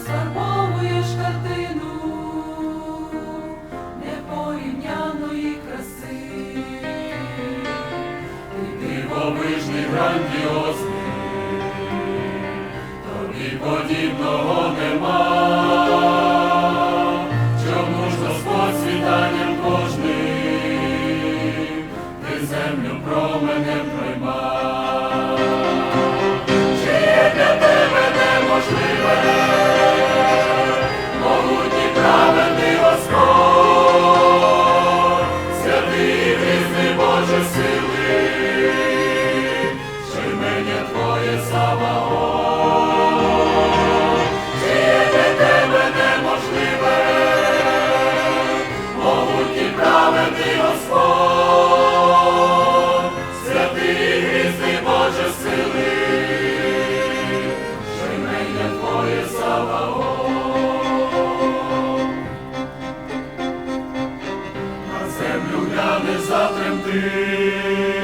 розфарбовуєш картину непорівняної краси. Ти дивовижний грандіозний, тобі подібного нема. Чому ж Господь світанням кожним, ти землю променем пройма. Чи гляне затремти,